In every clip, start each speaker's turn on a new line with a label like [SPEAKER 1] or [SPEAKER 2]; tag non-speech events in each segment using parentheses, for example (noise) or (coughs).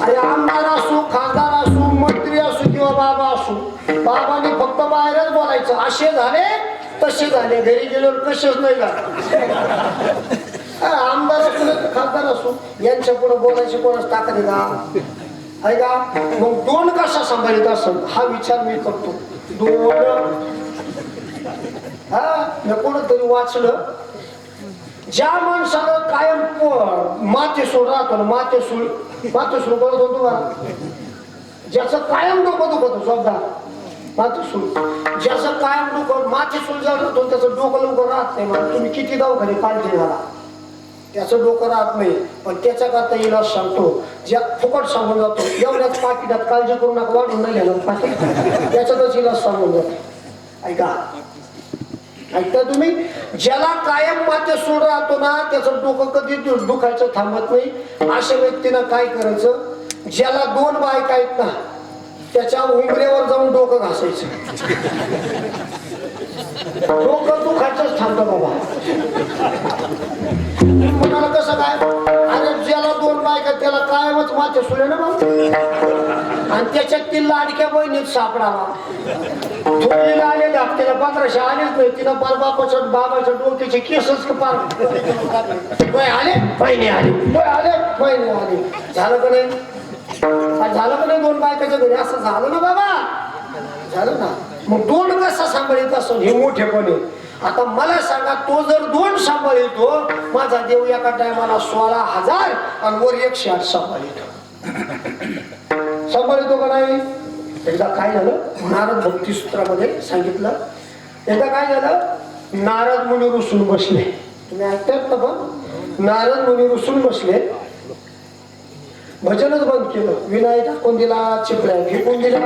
[SPEAKER 1] अरे आमदार असू खासदार असू मंत्री असू किंवा बाबा असू बाबांनी फक्त बाहेरच बोलायचं. असे झाले तसे झाले. घरी गेल्यावर कसेच नाही झाले. (laughs) आमदार असू खासदार असू यांच्या पुढे बोलायची कोणाच ताकद आहे का? आहे का? मग दोन कशा सांभाळीत असेल? हा विचार मी करतो. दोन. हा? कोणतरी वाचलं ज्या माणसानं कायम प- मातेसूळ राहतो ना मातेसूळ मातेसूळ बोलत होतो का ज्याचं कायम डोकं दुखत स्वतः मातेसूळ ज्याचं कायम डोकं मातेसूळ जर राहतो त्याचं डोकं लवकर राहत नाही मग तुम्ही किती दवाखाने पालटी झाला त्याचं डोकं राहत नाही पण त्याच्या करता इलाज सांगतो. ज्या फुकट सांगून जातो एवढ्याच पाकिटात काळजी करू नका वाढून नाही घ्यायला पाकिट त्याच्यातच इलाज सांगून जातो. ऐका ऐकता तुम्ही? ज्याला कायम माते सोड राहतो ना त्याचं डोकं कधी दुखायचं थांबत नाही. अशा व्यक्तीनं काय करायचं? ज्याला दोन बायका आहेत ना त्याच्या उमरेवर जाऊन डोकं घासायचं. डोकं दुखायचंच थांबतं बाबा. कोणाला कसं काय? अरे ज्याला दोन बायका त्याला कायमच माझ्या सुले ना मग आणि त्याच्यात ती लाडक्या बहिणीत सापडावा. थोडीला आलेले हप्त्याला पंधराशे आलेच नाही. तिला पार बापाच्या बाबाच्या डोक्याचे केसच पार आले? बहिणी आले. आले? बहिणी आले. झालं का नाही? झालं का नाही दोन बायकाच्या घरी? असं झालं ना बाबा. झालं ना? मग दोन कसा सांभाळीत असतो हे मोठेपणे आता मला सांगा तो जर दोन सांभाळितो माझा देव एका टायमाला सोळा हजार आणि वर एकशे आठ सांभाळितो. (coughs) सांभाळितो का नाही? एकदा काय झालं? नारद भक्ती सूत्रामध्ये सांगितलं. एकदा काय झालं? नारद मुनी रुसून बसले. तुम्ही ऐकतात ना पण? नारद मुनी रुसून बसले. भजनच बंद केलं. विनायक टाकून दिला चिपळ्या फेकून दिला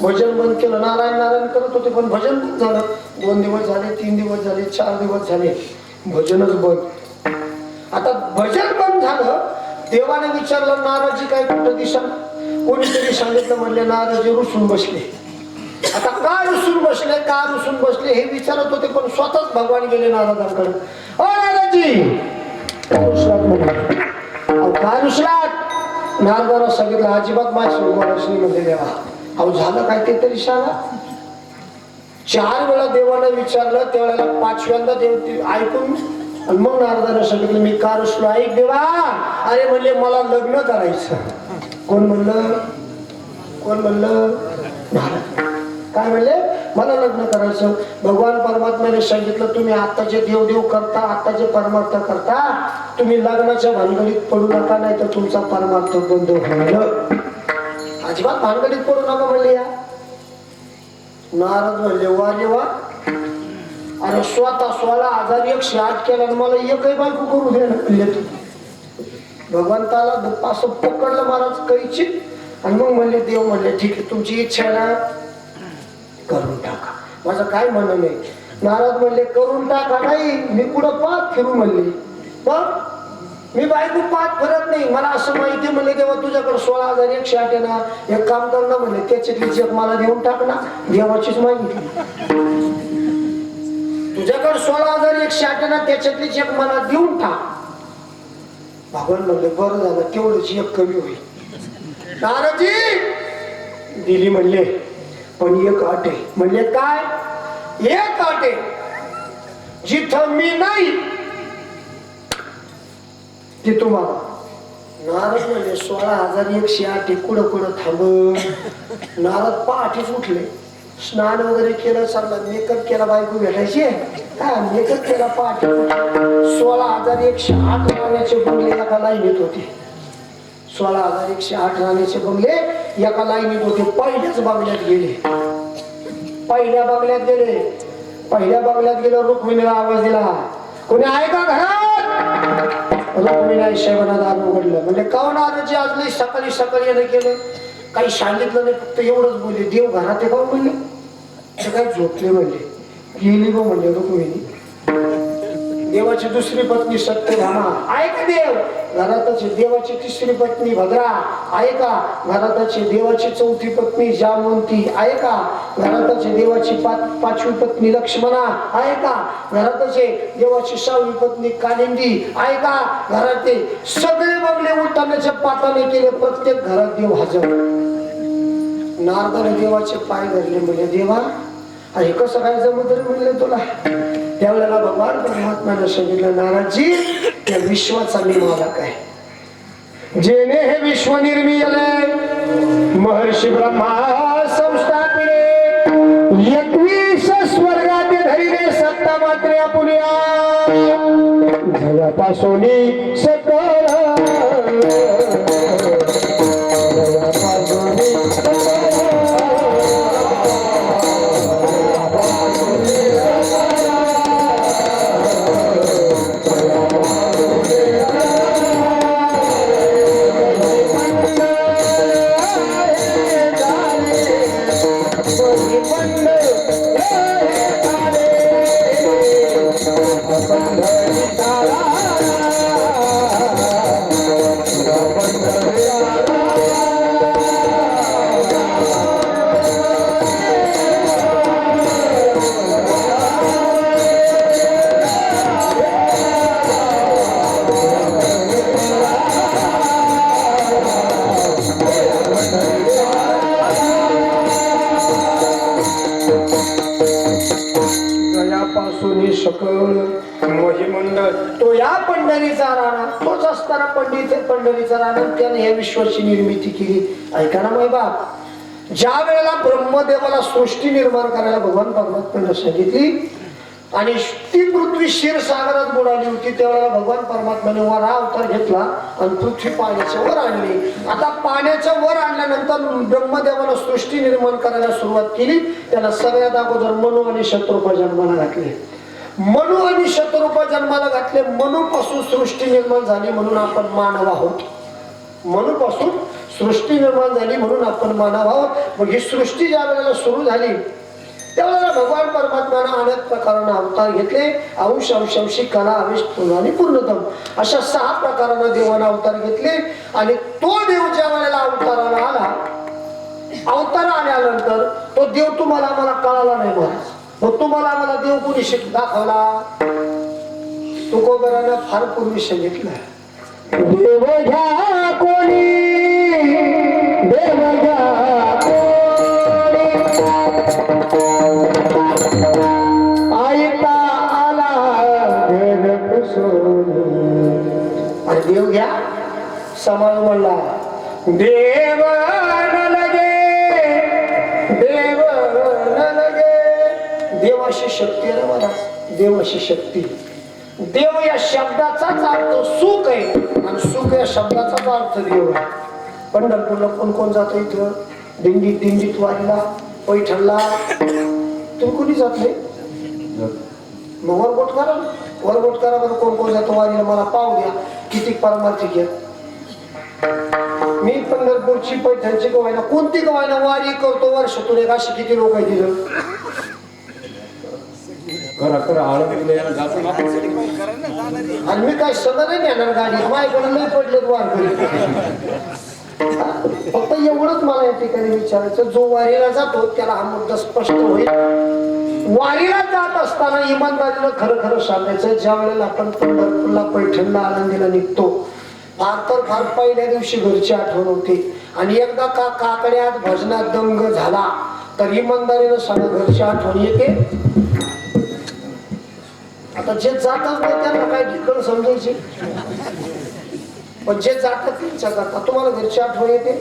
[SPEAKER 1] भजन बंद केलं. नारायण नारायण करत होते पण भजन बंद झालं. दोन दिवस झाले तीन दिवस झाले चार दिवस झाले. भजनच बंद. आता भजन बंद झालं. देवाने विचारलं नाराजी काय कुठं दिशा? कोणीतरी सांगितलं म्हणले नाराजी रुसून बसले. आता का रुसून बसले का रुसून बसले हे विचारत होते पण स्वतःच भगवान गेले नाराजांकडे अ नाराजी का रुसलात रुसलात नारदाला सांगितलं अजिबात माझ्या बोलायचं म्हणजे देवा अहो झालं काय ते तरी सांगा. चार वेळा देवानं विचारलं त्यावेळेला पाचव्यांदा देव ऐकून आणि मग नारदानं सांगितलं मी का रुसलो ऐक देवा. अरे म्हणले मला लग्न करायचं कोण म्हणलं? कोण म्हणलं? नारद. काय म्हणले? मला लग्न करायचं. भगवान परमात्म्याने सांगितलं तुम्ही आत्ताचे देव देव करता आत्ताचे परमार्थ करता तुम्ही लग्नाच्या भानगडीत पडू नका नाही तर तुमचा परमार्थ बंद होईल. अजिबात भानगडीत पडू नका म्हणले या. नारद म्हणले वा रे वा. अरे स्वतः सोळा हजार एकशे आठ केला आणि मला एकही बायको करू दे म्हणले तू भगवंताला असं पकडलं महाराज कैची. आणि मग म्हणले देव म्हणले ठीक आहे तुमची इच्छा आहे ना करून टाका. माझं काय म्हणणं नाही नारद म्हणले करून टाका नाही मी कुठं पाच फिरू म्हणले. पण मी बायको पाच फिरत नाही. मला असं माहिती म्हणले तेव्हा तुझ्याकडे सोळा हजार एकशे आठ ना. एक काम कर ना म्हणले त्याच्यातली चेक मला देऊन टाक ना. देवाचीच मागितली तुझ्याकडे सोळा हजार एकशे आठ ना त्याच्यातली चेक मला देऊन टाक. भगवान म्हणले बरं झालं तेवढंच एक कमी होईल. नाराजी दिली म्हणले. पण एक अट. आहे म्हणले काय? एक अट. आहे जिथं मी नाही ते तुम्हाला. नारद म्हणजे सोळा हजार एकशे आठ कुठं कुठं थांब (laughs) नारद पहाटेच उठले. स्नान वगैरे केलं चांगला मेकअप केला बायको भेटायची. हा मेकअप केला पहाटे. सोळा हजार एकशे आठ राहण्याचे बंगले एका लाईनीत होते. सोळा हजार एकशे आठ राहण्याचे बंगले एका लाईनीत होते पहिल्याच बंगल्यात गेले. पहिल्या बंगल्यात गेले. पहिल्या बंगल्यात गेलो रुक्मिणीला आवाज दिला कोणी आहे का घरात? रुक्मिणी शेवणा दार उघडलं. म्हणजे काऊन आजची आज सकाळी सकाळी याने केलं? काही सांगितलं नाही फक्त एवढंच बोलले. देव घरात आहे का हो? म्हणले. ते काय झोपले म्हणले. गेली बा म्हणले रुक्मिणी. देवाची दुसरी पत्नी सत्यभामा आहे देव घराताची देवाची तिसरी पत्नी भद्रा. ऐका का देवाची चौथी पत्नी जामवंती. ऐका का देवाची पाचवी पत्नी लक्ष्मणा. ऐका घरातचे देवाची सहावी पत्नी कालिंदी. ऐका घरातले घरात ते सगळे बंगले उलटाण्याच्या पाताने केले प्रत्येक घरात देव हजर. नारदाने देवाचे पाय धरले म्हणजे देवा आणि कसं काय जमत तरी म्हणलं तुला त्यावेळेला भगवान परमात्म्याने सांगितलं नाराजी त्या विश्वाचा मी मालक आहे. जेने हे विश्व निर्मिले महर्षी ब्रह्मा संस्थापिले एकवीस स्वर्गात धरिले सत्ता मात्र पुण्या झयापासून सकळ गयापासून महिमंडळ तो या पंढरीचा राणा असताना पंडित पंढरीचा राणा त्याने या विश्वाची निर्मिती केली. ऐका ना मै बाप. ज्या वेळेला ब्रह्मदेवाला सृष्टी निर्माण करायला भगवान परमात्म्याने सांगितली आणि ती पृथ्वी क्षीरसागरात बुडाली होती त्यावेळेला भगवान परमात्म्याने वर हा अवतार घेतला आणि पृथ्वी पाण्याच्या वर आणली. आता पाण्याच्या वर आणल्यानंतर ब्रह्मदेवानं सृष्टी निर्माण करायला सुरुवात केली. त्याला सगळ्यात अगोदर मनु आणि शत्रुपा जन्माला घातले. मनु आणि शतरूप जन्माला घातले. मनुपासून सृष्टी निर्माण झाली म्हणून आपण मानव आहोत. मनूपासून सृष्टी निर्माण झाली म्हणून आपण मानव आहोत. मग ही सृष्टी ज्या वेळेला सुरू झाली त्यावेळेला भगवान परमात्म्यानं अनेक प्रकारानं अवतार घेतले. अंश अंशांशी कला आवेश आणि पूर्णतम अशा सहा प्रकारानं देवानं अवतार घेतले. आणि तो देव ज्या वेळेला अवताराला आला अवतार आल्यानंतर तो देव तुम्हाला आम्हाला कळाला नाही महाराज. मग तुम्हाला आम्हाला देव कोणी शिक दाखवला? तुकोबरानं फार पूर्वी सांगितलं. देव घ्या कोणी शक्ती देव या शब्दाचाच अर्थ सुख आहे आणि सुख या शब्दाचाच अर्थ देव आहे. पंढरपूरला कोण कोण जात इथं? दिंडीत दिंडीत वाढला पैठणला. तुम्ही कुणी जात नाही मग वरगोट करा वरबोट वरगोट करा बरं कोण कोण जातो वारीला? मला पाहू द्या. किती परमार्थी घ्या. मी पंढरपूरची पैठणची गवायना कोणती गवायना वारी करतो? वर्षातून एक अशी किती लोक आहे तिथं
[SPEAKER 2] करा करा आळंदीला यायला जातो ना
[SPEAKER 1] आणि मी काय सगळं नाही नेणार गाडी माझ्याकडे नाही पडलेत वारकरी. फक्त एवढंच मला या ठिकाणी विचारायचं जो वारीला जातो त्याला हा मुद्दा स्पष्ट होईल. वारीला जात असताना इमानदारीनं खरं खरं सांगायचं ज्या वेळेला आपण पंढरपूरला पैठणला आनंदीला निघतो फार तर फार पहिल्या दिवशी घरची आठवण होते. आणि एकदा का काकड्यात भजनात दंग झाला तर इमानदारीनं सांगा घरची आठवण येते. आता जे जातच नाही त्यांना काय ठिकाण समजायचे? पण जे जातात त्यांच्या करता तुम्हाला घरची आठवण येते?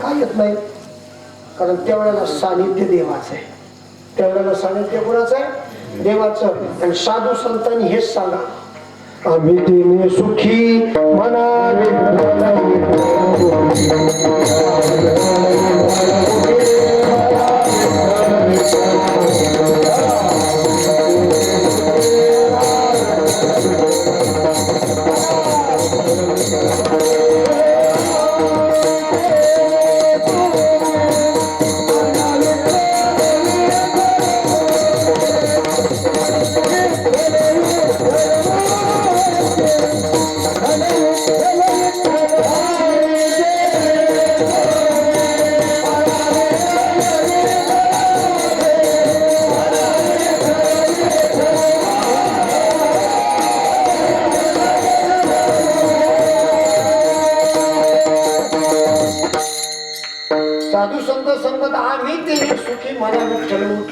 [SPEAKER 1] काय येत नाही? कारण त्यावेळेला सानिध्य देवाचं आहे. त्यावेळेला सानिध्य कोणाचं आहे? देवाचं आणि साधू संतांनी हेच सांगा. आम्ही तिने सुखी मनाने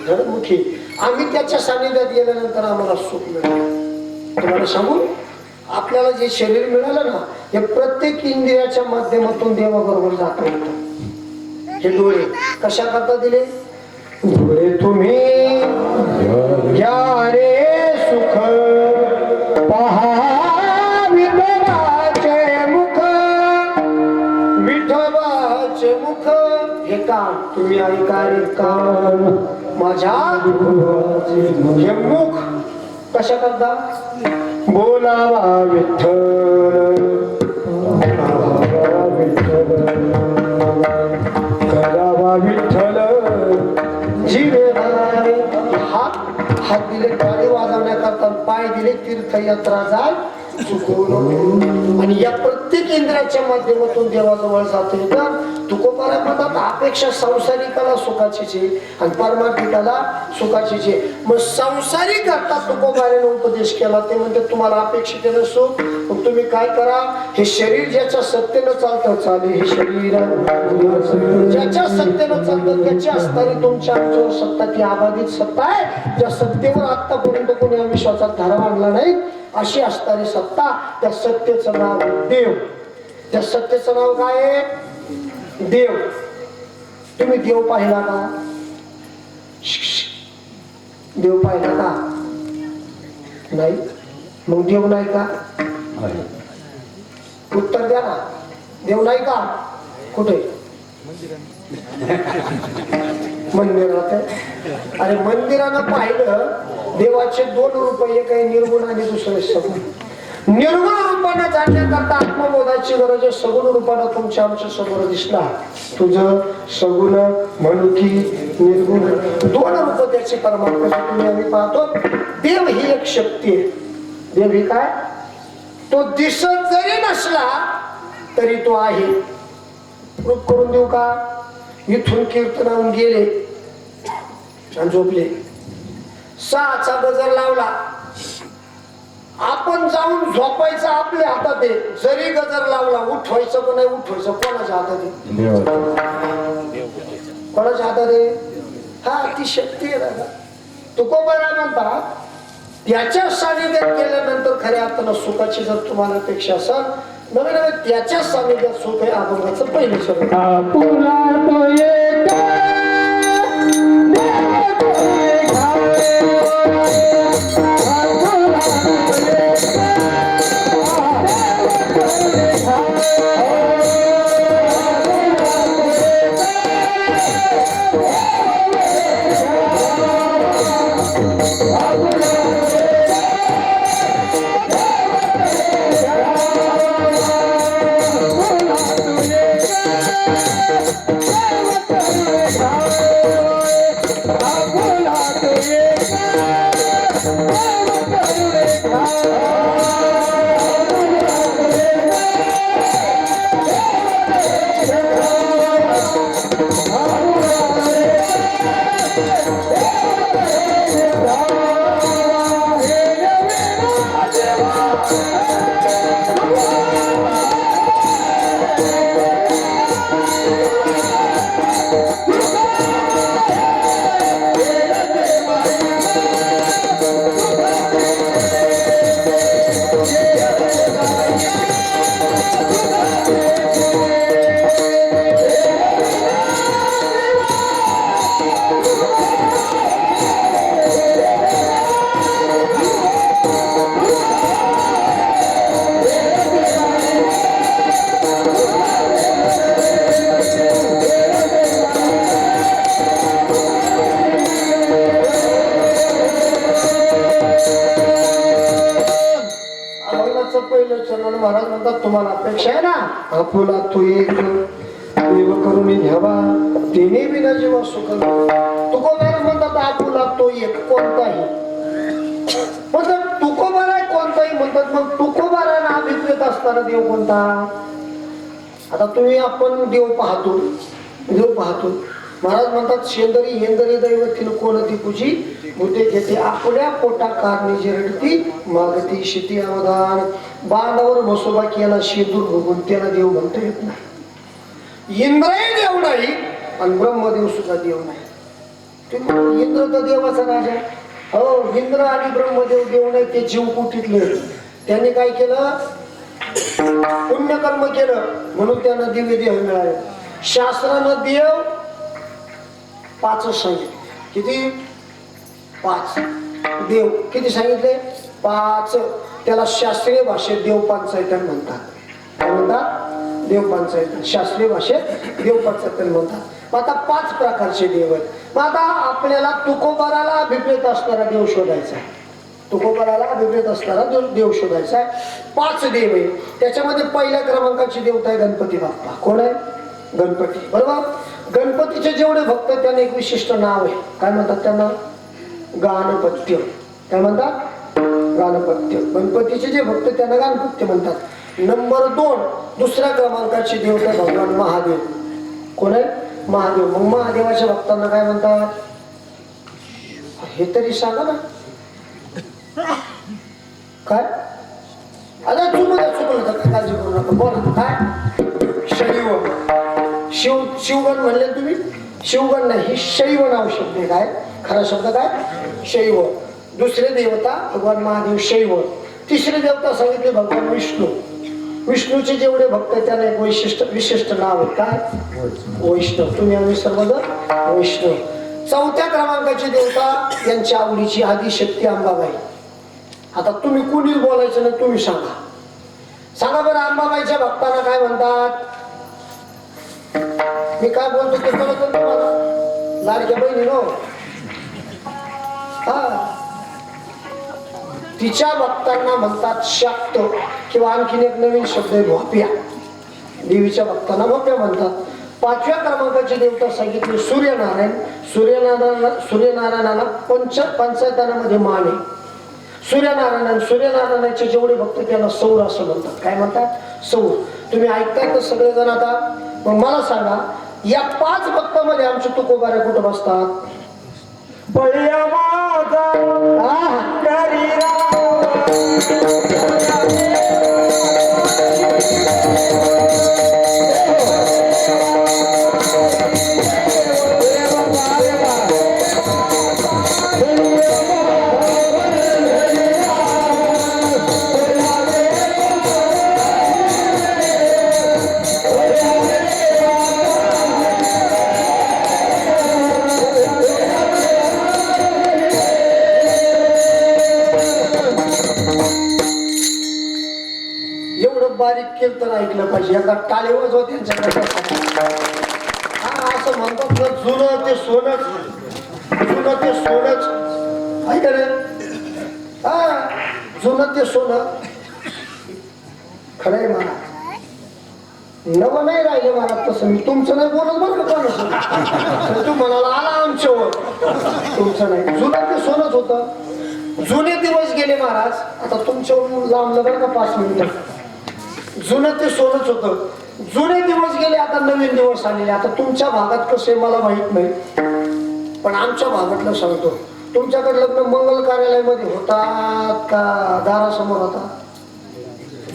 [SPEAKER 1] घडमुखी आम्ही त्याच्या सानिध्यात गेल्यानंतर आम्हाला सुख मिळालं. तुम्हाला सांगू? आपल्याला जे शरीर मिळालं ना हे प्रत्येक इंद्रियाच्या माध्यमातून देवाबरोबर जात होतं हे डोळे कशा करता दिले? डोळे तुम्ही घ्या रे सुख. पहा विठोबाचे विठोबाचे मुख हे कान तुम्ही ऐका रे कान माझ्या हे मुख कशा करता? बोलावा विठ्ठल. बोलावा विठ्ठल. करावा विठ्ठल. जीवे. हात हात दिले गाडी वाजवण्याकरता पाय दिले तीर्थयात्रा जाय. चुकवून आणि या प्रत्येक इंद्रियाच्या माध्यमातून देवाजवळ जातो येतं तुकोबारा म्हणतात अपेक्षा संसारिकाला सुखाचीच आणि परमार्थिकाला सुखाचीच मग संसारिक करता तुकोबाऱ्याने उपदेश केला ते म्हणजे तुम्हाला अपेक्षित सुख? मग तुम्ही काय करा? हे शरीर ज्याच्या सत्तेनं चालतं चालेल हे शरीर ज्याच्या सत्तेनं चालतं त्याची असणारी तुमच्या आमच्यावर सत्ता ती अबाधित सत्ता आहे. ज्या सत्तेवर आतापर्यंत कोणी विश्वासात धारा मांडला नाही अशी असणारी सत्ता त्या सत्तेचं नाव आहे देव. त्या सत्तेचं नाव काय आहे? देव. तुम्ही देव पाहिला का? देव पाहिला का? नाही. मग देव नाही का? उत्तर द्या ना. देव नाही का? कुठे? मंदिरात. अरे मंदिरानं पाहिलं देवाचे दोन रूप एक आहे निर्गुण आणि दुसरे सगुण निर्गुण रूपानं जाणण्याकरता आत्मबोधाची गरज आहे. सगुण रूपानं तुमच्या आमच्यासमोर दिसला. तुझं सगुण मनुकी निर्गुण. दोन रूप त्याची परमात्मा आम्ही पाहतो. देव ही एक शक्ती आहे. देव ही काय? तो दिसत जरी नसला तरी तो आहे. रूप करून देऊ का? इथून कीर्तनाहून गेले. झोपले. सहाचा गजर लावला आपण जाऊन झोपायचं आपल्या हातात आहे जरी गजर लावला उठवायचं पण नाही उठवायचं. कोणाच्या हातात आहे कोणाच्या हातात आहे हा ती शक्ती आहे दादा. तुकोबारा म्हणतात त्याच्या सानिध्यात गेल्यानंतर खऱ्या अर्थानं सुखाची जर तुम्हाला अपेक्षा असेल नव्हे त्याच्या सानिध्यात सुख आहे अभंगाचं पहिलं शब्द चरण म्हणतात तुम्हाला. अपेक्षा आहे ना आपुला तू एक देव करून घ्यावा. तिने बिना जीवा सुख तुकोबार म्हणतात आपुला तो एक कोणताही. म्हणतात तुकोबार आहे कोणताही. म्हणतात मग तुकोबारा ना अभिप्रेत असणारा देव कोणता? आता तुम्ही आपण देव पाहतो. देव पाहतो. महाराज म्हणतात शेंदरी हेंदरी दैवतील कोणती पूजी बुद्धे घेते आपल्या पोटा कारणी जिरडती मागती शेती अवधान. बांधावर मसोबा केला शेदूर भोगून त्याला देव म्हणता येत नाही. इंद्रही देव नाही आणि ब्रह्मदेव सुद्धा देव नाही. इंद्र तर देवाचा राजा. हो इंद्र आणि ब्रह्मदेव देव नाही ते जीव कुटीतले. त्यांनी काय केलं? पुण्यकर्म केलं. म्हणून त्यांना दिव्य देह मिळाले. शास्त्रानं देव पाच सांगितले किती? पाच. देव किती सांगितले? पाच. त्याला शास्त्रीय भाषेत देव पंचायतन म्हणतात. काय म्हणतात देव पंचायतन शास्त्रीय भाषेत देव पंचायतन म्हणतात. आता पाच प्रकारचे देव आहेत. मग आता आपल्याला तुकोबाराला अभिप्रेत असणारा देव शोधायचा आहे. तुकोबाराला अभिप्रेत असणारा देव देव शोधायचा आहे. पाच देव आहे त्याच्यामध्ये पहिल्या क्रमांकाची देवता आहे गणपती बाप्पा. कोण आहे? गणपती. बरोबर? गणपतीचे जेवढे भक्त आहेत, त्यांना एक विशिष्ट नाव आहे. काय म्हणतात त्यांना? गाणपत्य काय म्हणतात गाणपत्य गणपतीचे जे भक्त त्यांना गाणपत्य म्हणतात. नंबर दोन दुसऱ्या क्रमांकाची देवता भगवान महादेव. कोण आहे? महादेव. मग महादेवाच्या भक्तांना काय म्हणतात? हे तरी सांगा ना. काय? आता चुकलं चुकलं तर काय काळजी करू नका. बोल. काय? शैव शिव शिवगण म्हणले तुम्ही? शिवगण नाही शैव नाव शब्द काय? खरा शब्द काय? शैव. दुसरे देवता भगवान महादेव शैव. तिसरे देवता सांगितले भगवान विष्णू. विष्णूचे जेवढे भक्त आहेत एक वैशिष्ट विशिष्ट नाव आहे. काय? वैष्णव. तुम्ही आम्ही सर्वजण वैष्णव. चौथ्या क्रमांकाची देवता यांच्या आवडीची आदिशक्ती अंबाबाई. आता तुम्ही कुणी बोलायचं ना तुम्ही सांगा. सांगा बरं अंबाबाईच्या भक्तांना काय म्हणतात? मी काय बोलतो ते कळत तुम्हाला? लाडक्या बहिणी नो तिच्या भक्तांना म्हणतात शाक्त किंवा आणखीन एक नवीन शब्द आहे भोप्या देवीच्या भक्तांना भोप्या म्हणतात. पाचव्या क्रमांकाची देवता सांगितली सूर्यनारायण. सूर्यनारायण सूर्यनारायणाला पंच पंचायतानामध्ये मान आहे. सूर्यनारायण सूर्यनारायणाचे जेवढे भक्त त्यांना सौर असं म्हणतात. काय म्हणतात? सौर. तुम्ही ऐकताय तर सगळेजण आता? मग मला सांगा या पाच भक्तामध्ये आमचे तुकोबारे कुठं बसतात?
[SPEAKER 2] बळीया माझा
[SPEAKER 1] आहा. ऐकलं पाहिजे. एकदा टाळे वाजवा त्यांच्याकडे हा असं म्हणतात ना जुनं ते सोनच. जुनं ते सोनच. ऐक रे हा जुनं ते सोनं. खरंय मला नवं नाही राहिले मला तसं. मी तुमचं नाही बोलत बरं का कोणाचं? तू म्हणाला आला आमच्यावर. तुमचं नाही. जुनं ते सोनच होतं. जुने दिवस गेले महाराज. आता तुमच्या लांबलं बरं का पाच मिनिटं? जुनं ते सोडत होतं. जुने दिवस गेले आता नवीन दिवस आलेले. आता तुमच्या भागात कसे मला माहीत नाही. पण आमच्या भागातलं सांगतो. तुमच्याकडे लग्न मंगल कार्यालयामध्ये होतात का? दारासमोर होता?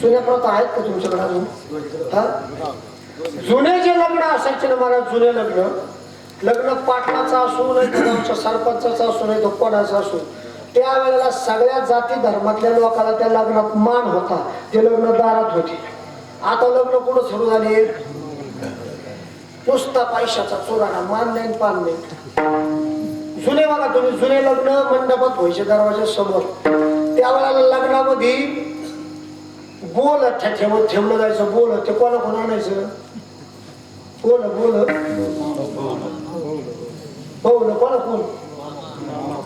[SPEAKER 1] जुन्या प्रथा आहेत का तुमच्याकडे अजून? हा? जुने जे लग्न असायचे ना मला जुने लग्न लग्न पाटलाचा असू नाही तर आमच्या सरपंचाचा असू नाही तो कोणाचा असू त्यावेळेला सगळ्या जाती धर्मातल्या लोकांना त्या लग्नात मान होता. ते लग्न दारात होते. आता लग्न कुठं सुरू झाले? नुसता पैशाचा चोराना मान नाही पान नाही जुने बघा तुम्ही जुने लग्न मंडपात व्हायचे दरवाजा समोर. त्यावेळेला लग्नामध्ये बोल ठेवत ठेवलं जायचं. बोल ते कोणा कोण आणायचं? बोल बोल बोल कोणा कोण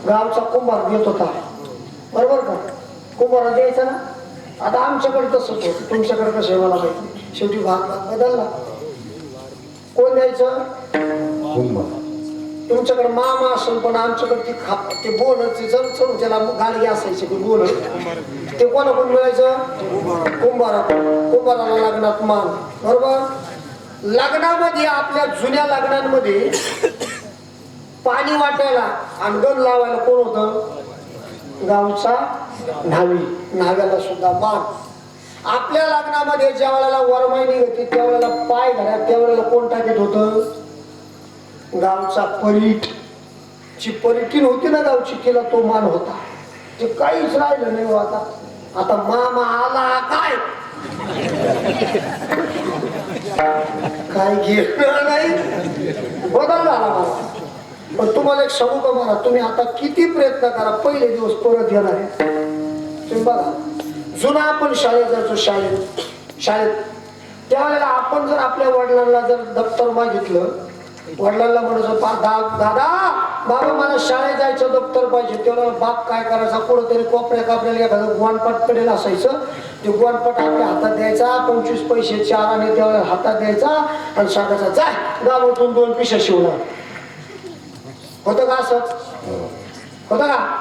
[SPEAKER 1] गावचा कुंभार घेत होता. बरोबर का? कुंभारा द्यायचा ना? आता आमच्याकडे तसंच होतं. तुमच्याकडे कसं मला माहिती शेवटी भाग भाग बदलला. कोण द्यायचं? तुमच्याकडे मामा असेल पण आमच्याकडे ते खाप ते बोल ते जर चढून त्याला गाडी असायची ते बोल ते कोणा कोण मिळायचं? कुंभारा. कुंभाराला लग्नात मान. बरोबर? लग्नामध्ये आपल्या जुन्या लग्नांमध्ये पाणी वाटायला आणि गण लावायला कोण होतं? गावचा न्हावी. न्हाव्याला सुद्धा मान. आपल्या लग्नामध्ये ज्या वेळेला वरमाई निघते त्यावेळेला पाय घरात त्यावेळेला कोण टाकत होत? गावचा परीट. जी परिटीन होती ना गावची तिला तो मान होता. ते काहीच राहिलं नाही हो आता. आता मामा आला काय? काय घेणार नाही. बदल झाला मला. पण तुम्हाला एक सांगू का मला? तुम्ही आता किती प्रयत्न करा पहिले दिवस परत येणार आहे. तुम्ही बघा. जुना आपण शाळेत जायचो शाळेत. शाळेत. त्यावेळेला आपण जर आपल्या वडिलांना जर दप्तर मागितलं वडिलांना म्हणायचं "पा- दा- दादा बाबा मला शाळेत जायचं दप्तर पाहिजे. तेव्हा बाप काय करायचा? कुठंतरी कोपऱ्या कापऱ्याला एखादं गोवानपाट पडेल असायचं. ते गोवानपाट आपल्या हातात द्यायचा पंचवीस पैसे चार आणि त्यावेळेला हातात द्यायचा आणि सांगायचा जाय गावातून दोन पिशा शिवणार. होतं का असंच होतं का?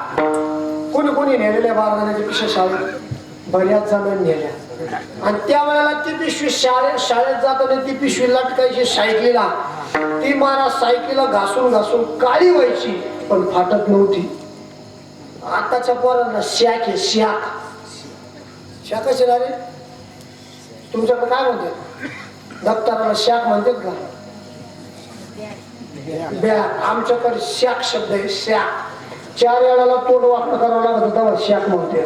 [SPEAKER 1] कोणी कोणी नेलेल्या बाळगाण्याच्या पिशव्या शाळेत बऱ्याच जणांनी नेल्या. आणि त्यावेळेला ती पिशवी शाळेत शाळेत जाताना ती पिशवी लटकायची सायकलीला. ती मारा सायकलीला घासून घासून काळी व्हायची पण फाटत नव्हती. आताच्या पोरांना शॅक आहे शॅक शॅक कशी रे तुमच्याकडे काय म्हणते? दप्तराला शॅक म्हणतात का? बॅग आमच्याकडे शॅक शब्द आहे शॅक चार वेळाला तोंड वाकड करावं लागत होता शाख शॅक म्हणते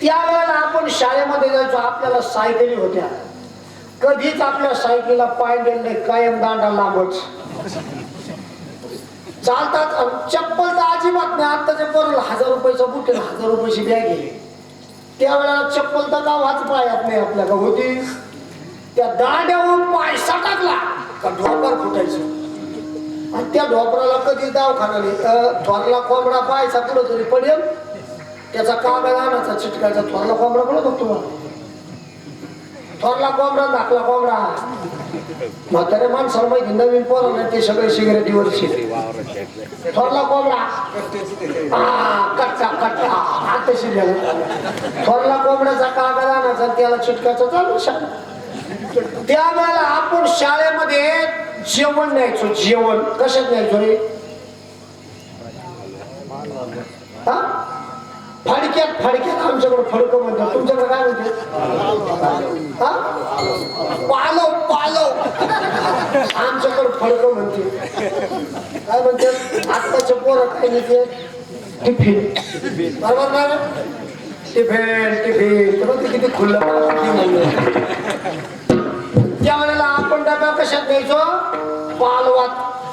[SPEAKER 1] त्यावेळेला आपण शाळेमध्ये जायचो आपल्याला सायकली होत्या. कधीच आपल्या सायकलीला पाय गेले नाही कायम दांडा लांबच चालतात चप्पल तर अजिबात नाही. आत्ताच्या पोराला हजार रुपयाचा बुट हजार रुपयाची बॅग आहे. त्यावेळेला चप्पल तर गावाच पायात नाही आपल्या का होती त्या दांड्यावरून पाय टाकला का ढोकर फुटायचं? आणि त्या ढोपराला कधी दवाखाना नाही. थोरला कोंबडा पाहायचा कुठं तरी पडेल त्याचा कागद आणायचा चिटकायचा थोरला कोंबडा पडत होतो थोरला कोंबडा धाकला कोंबडा. म्हातारे माणसाला माहिती नवीन पोरं नाही ते सगळे सिगरेटीवर थोरला कोंबडा. हा कट्टा कट्टा. आता शिरला. थोरला कोंबड्याचा कागद आणायचा त्याला चिटकायचा चालू शाळा. त्यावेळेला आपण शाळेमध्ये जेवण न्यायचो जेवण. कशात न्यायचो रे? हा? फडक्यात फडक्यात आमच्याकडे फडकं म्हणतात. तुमच्याकडे काय म्हणते हा? पालव पालव. आमच्याकडे फडकं म्हणते. काय म्हणते? आत्ताच्या पोरं काय म्हणते? टिफिन. बरोबर ना? Tiffin tiffin. तर किती खुल्लं डबा कशात द्यायचो? पालवात.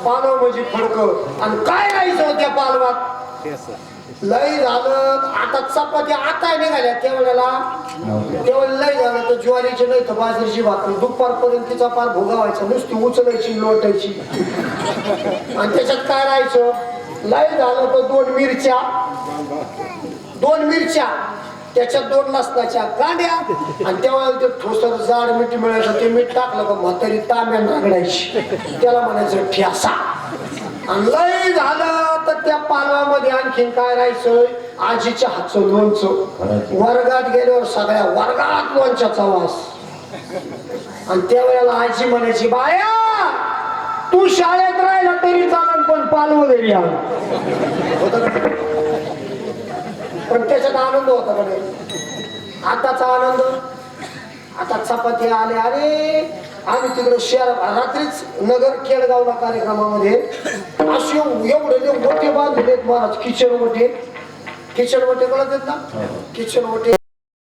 [SPEAKER 1] पालव म्हणजे फडक आणि काय राहायचं त्या पालवात? लय झालं. आता चपाती आता निघाल्या. त्यावेळेला त्यावेळेला लय झालं. तर ज्वारीची नाही तर बाजरीची भाकरी. दुपारपर्यंत तिचा पार भोगावायचा. नुसती उचलायची लोटायची. आणि त्याच्यात काय राहायचं? लय झालं तर दोन मिरच्या. दोन मिरच्या. त्याच्यात दोन लसणाच्या कांड्या आणि तेव्हा ते ठोसर जाड मीठ मिळायचं ते मीठ टाकलं का म्हातारी तांब्यान नागडायची. त्याला म्हणायचं ठ्यासा. आणि लय झालं. तर त्या पालवामध्ये आणखीन काय राहायचं? आजीच्या हातचं लोणचं. वर्गात गेल्यावर सगळ्या वर्गात लोणच्याचा वास. आणि त्यावेळेला आजी म्हणायची बाया तू शाळेत राहिला तरी चालन पण पालव घरी त्याच्यात आनंद होता का नाही? आताचा आनंद आता चपाती आले अरे आम्ही तिकडे शहर रात्रीच नगर केळगावला कार्यक्रमामध्ये असे एवढे मोठे बांधलेत महाराज किचन मोठे. किचन मोठे कळत आहेत ना? किचन मोठे.